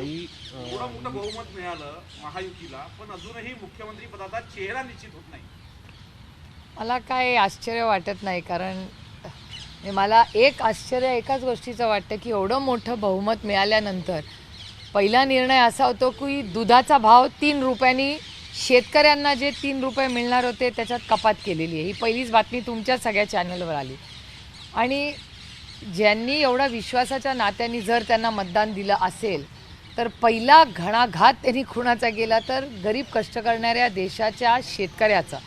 ताई एवढं मोठं बहुमत मिळालं महायुतीला पण अजूनही मुख्यमंत्री पदाचा चेहरा निश्चित होत नाही. मला काय आश्चर्य वाटत नाही कारण मला एक आश्चर्य एकाच गोष्टीचं वाटतं की एवढं मोठं बहुमत मिळाल्यानंतर पहिला निर्णय असा होतो की दुधाचा भाव तीन रुपयांनी शेतकऱ्यांना जे तीन रुपये मिळणार होते त्याच्यात कपात केलेली आहे. ही पहिलीच बातमी तुमच्या सगळ्या चॅनलवर आली. आणि ज्यांनी एवढा विश्वासाच्या नात्याने जर त्यांना मतदान दिलं असेल तर पहिला घणाघात त्यांनी खुणाचा गेला तर गरीब कष्ट करणाऱ्या देशाच्या शेतकऱ्याचा.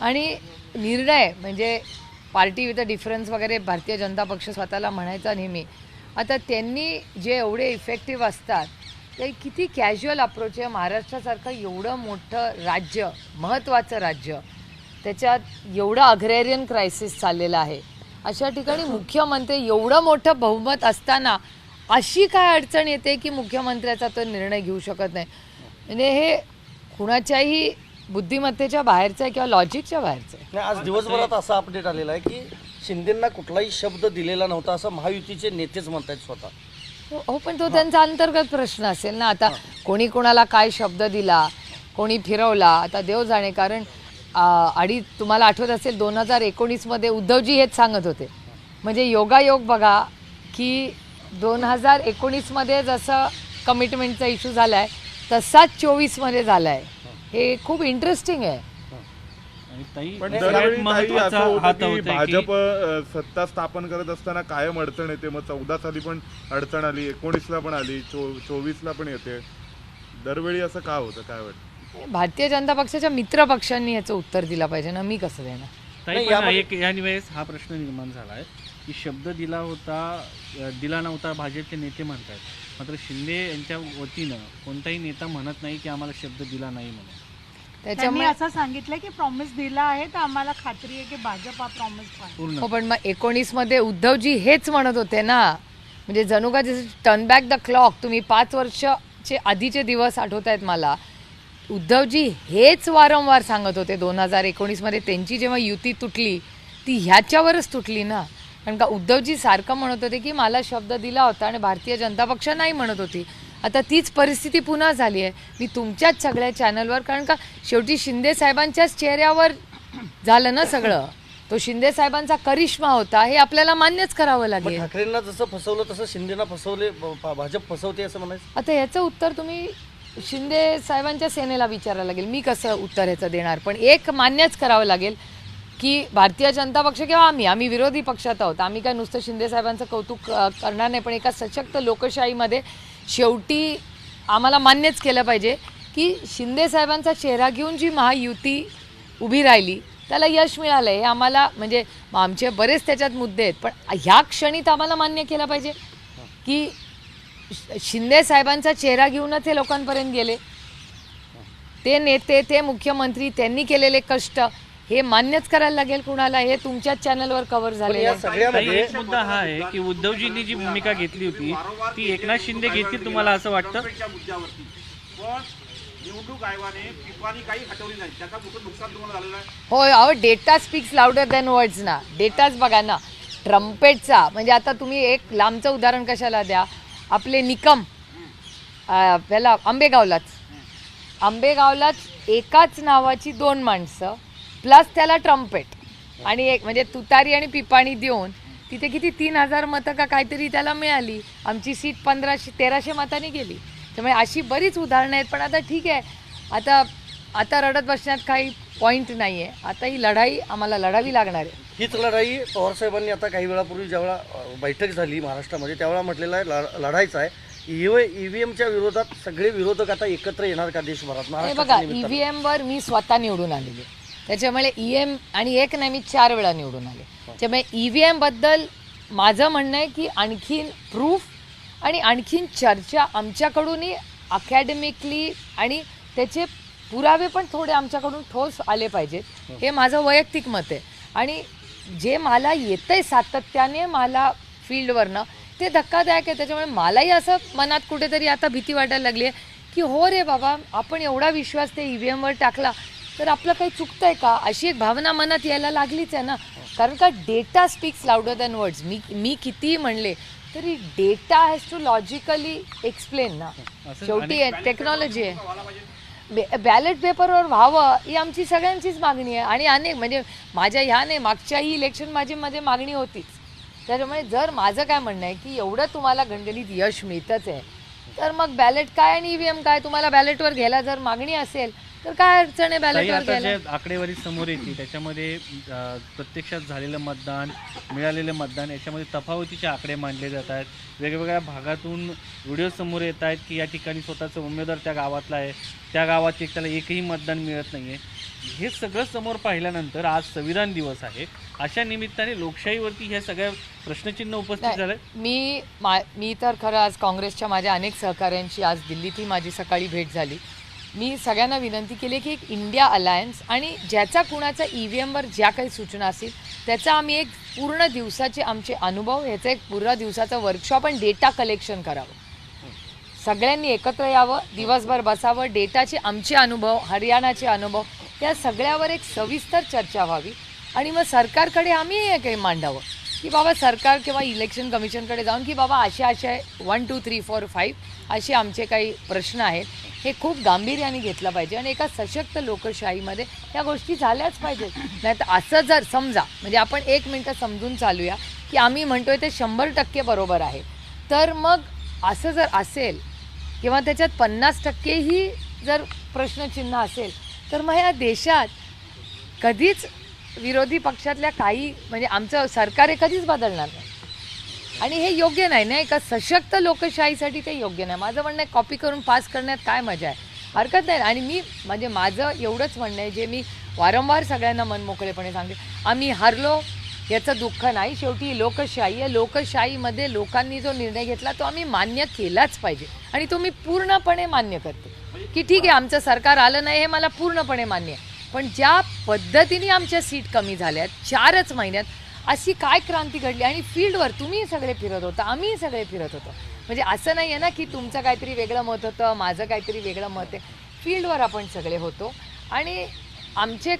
आणि निर्णय म्हणजे पार्टी विथ अ डिफरन्स वगैरे भारतीय जनता पक्ष स्वतःला म्हणायचा नेहमी. आता त्यांनी जे एवढे इफेक्टिव्ह असतात ते किती कॅज्युअल अप्रोच आहे. महाराष्ट्रासारखं एवढं मोठं राज्य महत्त्वाचं राज्य त्याच्यात एवढं अग्रेरियन क्रायसिस चाललेलं आहे. अशा ठिकाणी मुख्यमंत्री एवढं मोठं बहुमत असताना अशी काय अडचण येते की मुख्यमंत्र्याचा तो निर्णय घेऊ शकत नाही? म्हणजे हे कुणाच्याही बुद्धिमत्तेच्या बाहेरचं आहे किंवा लॉजिकच्या बाहेरचं आहे? नाही आज दिवसभरात असा अपडेट आलेला आहे की शिंदेंना कुठलाही शब्द दिलेला नव्हता असं महायुतीचे नेतेच म्हणतायत स्वतः. हो हो, पण तो त्यांचा अंतर्गत प्रश्न असेल ना. आता कोणी कोणाला काय शब्द दिला कोणी फिरवला आता देव जाणे. कारण आ, आणि तुम्हाला आठवत असेल दोन हजार एकोणीसमध्ये उद्धवजी हेच सांगत होते. म्हणजे योगायोग बघा की दोन हजार एकोणीसमध्ये जसं कमिटमेंटचा इश्यू झाला आहे तसाच चोवीसमध्ये झाला आहे हे खूप इंटरेस्टिंग आहे. पण दरवेळी ताई असं होतं की भाजप सत्ता स्थापन करत असताना कायम अडचण येते. मग चौदा साली पण अडचण आली एकोणीसला पण आली चो चोवीसला पण येते. दरवेळी असं का होतं? काय वाटतं? भारतीय जनता पक्षाच्या मित्र पक्षांनी याचं उत्तर दिलं पाहिजे ना. मी कसं देणार? ताई नाही, पण यामध्ये- एक या वेळेस हा प्रश्न निर्माण झाला आहे की शब्द दिला होता दिला नव्हता भाजपचे नेते म्हणतात. मात्र शिंदे यांच्या वतीनं कोणताही नेता म्हणत नाही की आम्हाला शब्द दिला नाही म्हणून. त्यांनी त्याच्यामुळे असं सांगितलं की प्रॉमिस दिला आहे तर आम्हाला खात्री आहे की भाजप हा प्रॉमिस पूर्ण. हो पण मग एकोणीसमध्ये उद्धवजी हेच म्हणत होते ना. म्हणजे जणू का जसं टर्न बॅक द क्लॉक तुम्ही पाच वर्षचे आधीचे दिवस आठवत आहेत मला. उद्धवजी हेच वारंवार सांगत होते दोन हजार एकोणीसमध्ये त्यांची जेव्हा युती तुटली ती ह्याच्यावरच तुटली ना. कारण का उद्धवजी सारखं म्हणत होते की मला शब्द दिला होता आणि भारतीय जनता पक्ष नाही म्हणत होती. आता तीच परिस्थिती पुन्हा झाली आहे. मी तुमच्याच सगळ्या चॅनलवर कारण का शेवटी शिंदे साहेबांच्याच चेहऱ्यावर झालं ना सगळं. तो शिंदे साहेबांचा करिश्मा होता हे आपल्याला मान्यच करावं लागेल. ठाकरेंना जसं फसवलं तसं शिंदेना फसवले भाजप फसवते असं म्हणायचं? आता याचं उत्तर तुम्ही शिंदे साहेबांच्या सेनेला विचारायला लागेल. मी कसं उत्तर ह्याचं देणार? पण एक मान्यच करावं लागेल. की भारतीय जनता पक्ष किंवा आम्ही आम्ही विरोधी पक्षात आहोत. आम्ही काय नुसतं शिंदे साहेबांचं कौतुक करणार नाही पण एका सशक्त लोकशाहीमध्ये शेवटी आम्हाला मान्यच केलं पाहिजे की शिंदे साहेबांचा चेहरा घेऊन जी महायुती उभी राहिली त्याला यश मिळालं हे आम्हाला म्हणजे आमचे बरेच त्याच्यात मुद्दे आहेत. पण ह्या क्षणी तर आम्हाला मान्य केलं पाहिजे की शिंदे साहेबांचा चेहरा घेऊनच हे लोकांपर्यंत गेले. ते नेते ते मुख्यमंत्री त्यांनी केलेले कष्ट हे मान्यच करायला लागेल कुणाला हे तुमच्याच चॅनलवर कव्हर या ताई, सगळ्यामध्ये एक मुद्दा हा आहे की उद्धवजींनी जी भूमिका घेतली होती ती एकनाथ शिंदे घेतील तुम्हाला असं वाटतं? ट्रम्पेटच्या मुद्द्यावरती. पण निवडणूक आयोगाने पिपाणी काही हटवली नाही. त्याचा मोठं नुकसान तुम्हाला झालेलं आहे. होय अहो data speaks louder than words ना. डेटाच बघा ना. ट्रम्पेटचा म्हणजे आता तुम्ही एक लांबचं उदाहरण कशाला द्या? आपले निकम अं, आंबेगावलाच. आंबेगावलाच एकाच नावाची दोन माणसं प्लस त्याला ट्रम्पेट. आणि एक म्हणजे तुतारी आणि पिपाणी देऊन तिथे किती तीन हजार मतं का काहीतरी त्याला मिळाली. आमची सीट पंधराशे तेराशे मतांनी गेली. त्यामुळे अशी बरीच उदाहरणं आहेत पण आता ठीक आहे. आता आता रडत बसण्यात काही पॉईंट नाही आहे आता ही लढाई आम्हाला लढावी लागणार आहे. हीच लढाई पवारसाहेबांनी आता काही वेळापूर्वी ज्यावेळा बैठक झाली महाराष्ट्रामध्ये त्यावेळा म्हटलेलं आहे लढ- लढायचं आहे. ईव्हीएमच्या विरोधात सगळे विरोधक आता एकत्र येणार का देशभरात? बघा महाराष्ट्राच्या निमित्तानं? ईव्हीएम वर मी स्वतः निवडून आलेले त्याच्यामुळे ईएम आणि एक नाही मी चार वेळा निवडून आले. त्यामुळे ईव्हीएमबद्दल माझं म्हणणं आहे की आणखीन प्रूफ आणि आणखीन चर्चा आमच्याकडूनही अकॅडमिकली आणि त्याचे पुरावे पण थोडे आमच्याकडून ठोस आले पाहिजेत. हे माझं वैयक्तिक मत आहे. आणि जे मला येतंय सातत्याने मला फील्डवरनं ते धक्कादायक आहे. त्याच्यामुळे मलाही असं मनात कुठेतरी आता भीती वाटायला लागली आहे की हो रे बाबा आपण एवढा विश्वास ते ई व्ही एमवर टाकला तर आपलं काही चुकतंय का? अशी एक भावना मनात यायला लागलीच आहे ना. कारण का data speaks louder than words मी मी कितीही म्हणले तरी data has to logically explain ना. शेवटी टेक्नॉलॉजी आहे बॅलेट पेपरवर व्हावं ही आमची सगळ्यांचीच मागणी आहे. आणि अनेक म्हणजे माझ्या ह्या नाही मागच्याही इलेक्शन माझी मध्ये मागणी होतीच. त्याच्यामुळे जर माझं काय म्हणणं आहे की एवढं तुम्हाला गणगणित यश मिळतच आहे तर मग बॅलेट काय आणि ईव्हीएम काय? तुम्हाला बॅलेटवर घ्यायला जर मागणी असेल तर काय अडचण आहे ताई बॅलेटवर आता घ्यायला? जे आकडेवारी समोर येते त्याच्यामध्ये अं, प्रत्यक्षात झालेलं मतदान मिळालेलं मतदान याच्यामध्ये तफावतीचे आकडे मांडले जात आहेत. वेगवेगळ्या भागातून व्हिडिओ समोर येत आहेत की या ठिकाणी स्वतःचा उमेदवार त्या गावातला आहे. त्या गावात एक त्याला एकही मतदान मिळत नाही आहे हे सगळं समोर पाहिल्यानंतर आज संविधान दिवस आहे. अशा निमित्ताने लोकशाहीवरती ह्या सगळ्या प्रश्नचिन्ह उपस्थित झालं. मी मा मी तर खरं आज काँग्रेसच्या माझ्या अनेक सहकाऱ्यांची आज दिल्लीतही माझी सकाळी भेट झाली. मी सगळ्यांना विनंती केली की एक इंडिया अलायन्स आणि ज्याचा कुणाचा ई व्ही एमवर ज्या काही सूचना असतील त्याचा आम्ही एक पूर्ण दिवसाचे आमचे अनुभव ह्याचं एक पूर्ण दिवसाचं वर्कशॉप आणि डेटा कलेक्शन करावं. सगळ्यांनी एकत्र यावं दिवसभर बसावं डेटाचे आमचे अनुभव हरियाणाचे अनुभव या सगळ्यावर एक सविस्तर चर्चा व्हावी आणि मग सरकारकडे आम्ही हे काही मांडावं. की बाबा सरकार किंवा इलेक्शन कमिशनकडे जाऊन की बाबा असे असे one two three four five असे आमचे काही प्रश्न आहेत. हे खूप गांभीर्याने घेतलं पाहिजे आणि एका सशक्त लोकशाहीमध्ये या गोष्टी झाल्याच पाहिजेत. नाही तर असं जर समजा म्हणजे आपण एक मिनटं समजून चालूया की आम्ही म्हणतोय ते शंभर टक्के बरोबर आहे. तर मग असं जर असेल किंवा त्याच्यात पन्नास टक्केही जर प्रश्नचिन्ह असेल तर मग या देशात कधीच विरोधी पक्षातल्या काही म्हणजे आमचं सरकार हे कधीच बदलणार नाही. आणि हे योग्य नाही ना एका सशक्त लोकशाहीसाठी ते योग्य नाही. माझं म्हणणं आहे कॉपी करून पास करण्यात काय मजा आहे? हरकत नाही. आणि मी म्हणजे माझं एवढंच म्हणणं आहे जे मी वारंवार सगळ्यांना मनमोकळेपणे सांगते. आम्ही हरलो याचं दुःख नाही. शेवटी लोकशाही आहे. लोकशाहीमध्ये लोकांनी जो निर्णय घेतला तो आम्ही मान्य केलाच पाहिजे. आणि तो मी पूर्णपणे मान्य करते. की ठीक आहे आमचं सरकार आलं नाही हे मला पूर्णपणे मान्य आहे. पण ज्या पद्धतीने आमच्या सीट कमी झाल्यात चारच महिन्यात अशी काय क्रांती घडली? आणि फील्डवर तुम्ही सगळे फिरत होता आम्ही सगळे फिरत होतो. म्हणजे असं नाही आहे ना की तुमचं काहीतरी वेगळं मत होतं माझं काहीतरी वेगळं मत आहे. फील्डवर आपण सगळे होतो. आणि आमचे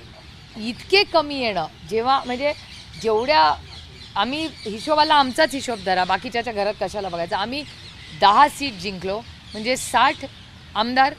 इतके कमी येणं जेव्हा म्हणजे जेवढ्या आम्ही हिशोबाला आमचाच हिशोब धरा बाकीच्याच्या घरात कशाला बघायचं? आम्ही दहा सीट जिंकलो म्हणजे साठ आमदार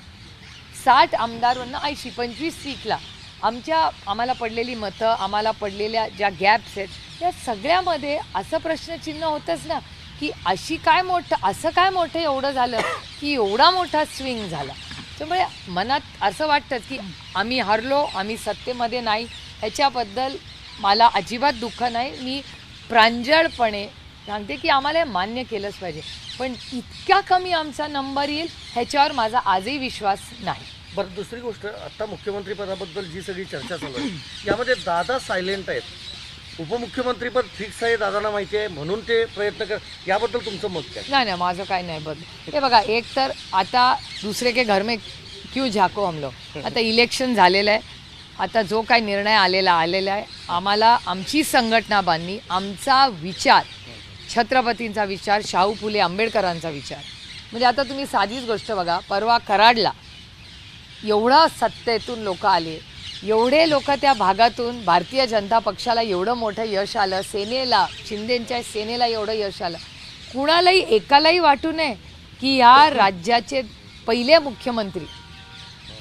साठ आमदारवरनं ऐंशी पंचवीस सीटला आमच्या आम्हाला पडलेली मतं आम्हाला पडलेल्या ज्या गॅप्स आहेत त्या सगळ्यामध्ये असं प्रश्नचिन्ह होतंच ना की अशी काय मोठं असं काय मोठं एवढं झालं की एवढा मोठा स्विंग झाला. त्यामुळे मनात असं वाटतं की आम्ही हरलो आम्ही सत्तेमध्ये नाही. ह्याच्याबद्दल मला अजिबात दुःख नाही. मी प्रांजळपणे सांगते की आम्हाला हे मान्य केलंच पाहिजे. पण इतक्या कमी आमचा नंबर येईल ह्याच्यावर माझा आजही विश्वास नाही. बरं दुसरी गोष्ट आता मुख्यमंत्रीपदाबद्दल जी सगळी चर्चा चालू आहे यामध्ये दादा सायलेंट आहेत. उपमुख्यमंत्रीपद फिक्स आहे दादांना माहिती आहे म्हणून ते प्रयत्न कर याबद्दल तुमचं मत काय? नाही नाही माझं काय नाही बघ हे बघा एक तर आता दुसरे के घर में क्यों झाको हम आता इलेक्शन झालेलं आहे. आता जो काय निर्णय आलेला आलेला आहे आम्हाला आमची संघटना बांधणी आमचा विचार छत्रपतींचा विचार शाहू फुले आंबेडकरांचा विचार. म्हणजे आता तुम्ही साधीच गोष्ट बघा परवा कराडला एवढं सत्तेतून लोक आले. एवढे लोक त्या भागातून भारतीय जनता पक्षाला एवढं मोठं यश आलं सेनेला शिंदेंच्या सेनेला एवढं यश आलं. कुणालाही एकालाही वाटू नये की या राज्याचे पहिले मुख्यमंत्री.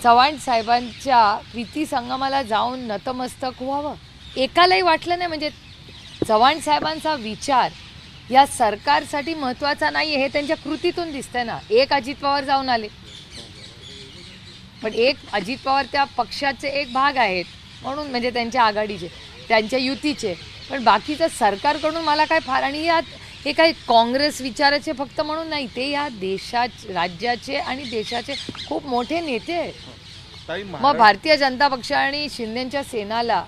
चव्हाण साहेबांच्या प्रीती संगमाला जाऊन नतमस्तक व्हावं. एकालाही वाटलं नाही. म्हणजे चव्हाण साहेबांचा विचार या सरकारसाठी महत्त्वाचा नाही हे त्यांच्या कृतीतून दिसतंय ना. एक अजित पवार जाऊन आले. पण एक अजित पवार त्या पक्षाचे एक भाग आहेत म्हणून म्हणजे त्यांच्या आघाडीचे त्यांच्या युतीचे. पण बाकीचं सरकारकडून मला काय फार आणि यात हे काही काँग्रेस विचाराचे फक्त म्हणून नाही ते या देशात राज्याचे आणि देशाचे खूप मोठे नेते आहेत. मग भारतीय जनता पक्ष आणि शिंदेच्या सेनाला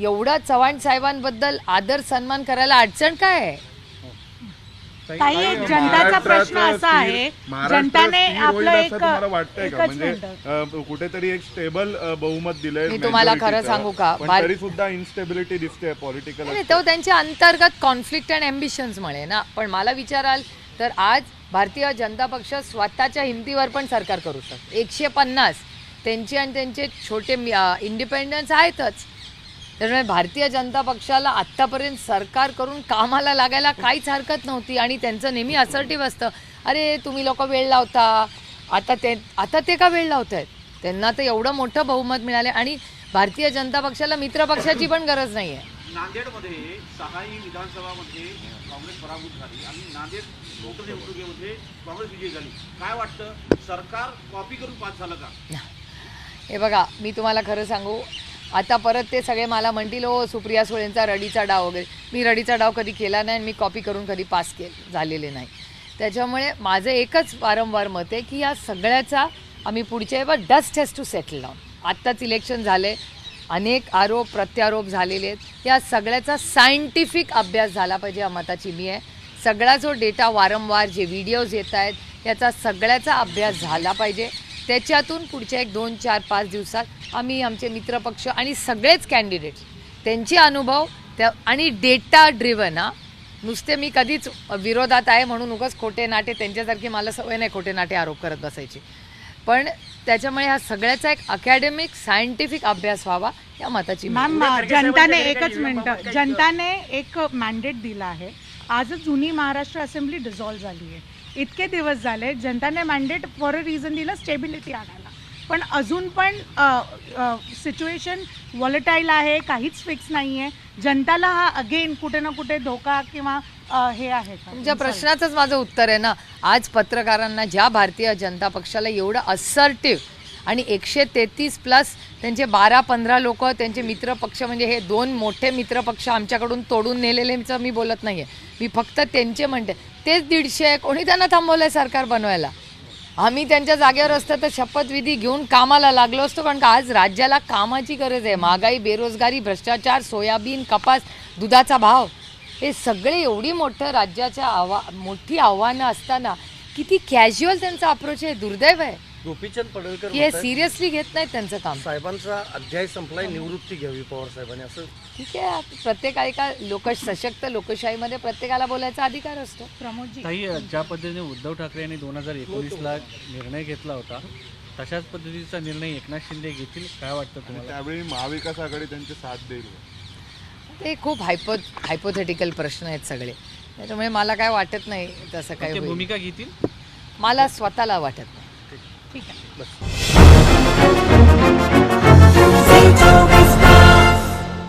एवढा चव्हाण साहेबांबद्दल आदर सन्मान करायला अडचण काय आहे? ताई एक जनताचा प्रश्न असा आहे जनताने आपलं एक वाटतंय का? म्हणजे. अ, कुठेतरी एक स्टेबल बहुमत दिलंय मी तुम्हाला majority खरं चं, सांगू का? पण भार- तरी सुद्धा इन्स्टेबिलिटी दिसते पॉलिटिकल नाही तो त्यांच्या अंतर्गत कॉन्फ्लिक्ट अँड ॲम्बिशन्समुळे ना. पण मला विचाराल तर आज भारतीय जनता पक्ष स्वतःच्या हिमतीवर पण सरकार करू शकतो. एकशे पन्नास. त्यांचे आणि त्यांचे छोटे इंडिपेंडन्स आहेतच. त्यामुळे भारतीय जनता पक्षाला आत्तापर्यंत सरकार करून कामाला लागायला काहीच हरकत नव्हती आणि त्यांचं नेहमी असर्टिव्ह असतं. अरे तुम्ही लोक वेळ लावता. आता ते आता ते का वेळ लावत आहेत त्यांना तर एवढं मोठं बहुमत मिळालं आणि भारतीय जनता पक्षाला मित्र पक्षाची पण गरज नाही आहे नांदेडमध्ये सहाही विधानसभामध्ये काँग्रेस पराभूत झाली आणि नांदेड लोकनिवडणुकीमध्ये काँग्रेस विजयी झाली. काय वाटतं? सरकार कॉपी करून पास झालं का? हे बघा मी तुम्हाला खरं सांगू. आता परत ते सगळे मला म्हणतील ओ सुप्रिया सुळेंचा रडीचा डाव वगैरे. मी रडीचा डाव कधी केला नाही आणि मी कॉपी करून कधी पास के झालेले नाही. त्याच्यामुळे माझं एकच वारंवार मत आहे की या सगळ्याचा आम्ही पुढच्या बा dust has to settle down आत्ताच इलेक्शन झाले अनेक आरोप प्रत्यारोप झालेले आहेत. या सगळ्याचा सायंटिफिक अभ्यास झाला पाहिजे या मताची मी आहे. सगळा जो डेटा वारंवार जे व्हिडिओज येत आहेत याचा सगळ्याचा अभ्यास झाला पाहिजे. त्याच्यातून पुढच्या एक दोन चार पाच दिवसात आम्ही आमचे मित्रपक्ष आणि सगळेच कॅन्डिडेट्स त्यांचे अनुभव त्या आणि डेटा ड्रिवन हा. नुसते मी कधीच विरोधात आहे म्हणून उगाच खोटे नाटे त्यांच्यासारखी मला सवय नाही खोटे नाटे आरोप करत बसायची. पण त्याच्यामुळे ह्या सगळ्याचा एक अकॅडमिक सायंटिफिक अभ्यास व्हावा या मताची मॅम जनताने एकच मिनिट जनताने एक मॅन्डेट दिला आहे. आजच जुनी महाराष्ट्र असेंब्ली डिझॉल्व्ह झाली आहे इतके दिवस झाले जनताने मॅन्डेट फॉर अ रिझन दिलं स्टेबिलिटी आणायला. पण अजून पण सिच्युएशन वॉलेटाईल आहे काहीच फिक्स नाही आहे जनताला हा अगेन कुठे ना कुठे धोका किंवा हे आहे तुमच्या प्रश्नाचंच माझं उत्तर आहे ना. आज पत्रकारांना ज्या भारतीय जनता पक्षाला एवढं असर्टिव्ह आणि एकशे तेहतीस प्लस त्यांचे बारा पंधरा लोक त्यांचे मित्रपक्ष म्हणजे हे दोन मोठे मित्रपक्ष आमच्याकडून तोडून नेलेलेचं मी बोलत नाही आहे मी फक्त त्यांचे म्हणते. तेच दीडशे कोणी त्यांना थांबवलं आहे सरकार बनवायला? आम्ही त्यांच्या जागेवर असतं तर शपथविधी घेऊन कामाला लागलो असतो कारण का आज राज्याला कामाची गरज आहे. महागाई बेरोजगारी भ्रष्टाचार सोयाबीन कपास दुधाचा भाव हे सगळे एवढी मोठं राज्याच्या आव्हा मोठी आव्हानं असताना किती कॅज्युअल त्यांचा अप्रोच आहे. दुर्दैव आहे. गोपीचंद पडळकर हे सिरियसली घेत नाहीत त्यांचं काम. साहेबांचा अध्याय संपलाय निवृत्ती घ्यावी पवार साहेबांनी असं ठीक आहे प्रत्येका एका लोक सशक्त लोकशाहीमध्ये प्रत्येकाला बोलायचा अधिकार असतो. प्रमोदजी. काही ज्या पद्धतीने उद्धव ठाकरे यांनी दोन हजार एकोणीसला निर्णय घेतला होता तशाच पद्धतीचा निर्णय एकनाथ शिंदे घेतील काय वाटतं आणि तुम्हाला? त्यावेळी महाविकास आघाडी त्यांची साथ देईल. ते खूप हायपो हायपोथेटिकल प्रश्न आहेत सगळे. त्याच्यामुळे मला काय वाटत नाही तसं काय ते होईल. भूमिका घेतील? मला स्वतःला वाटत नाही. ठीक आहे बस।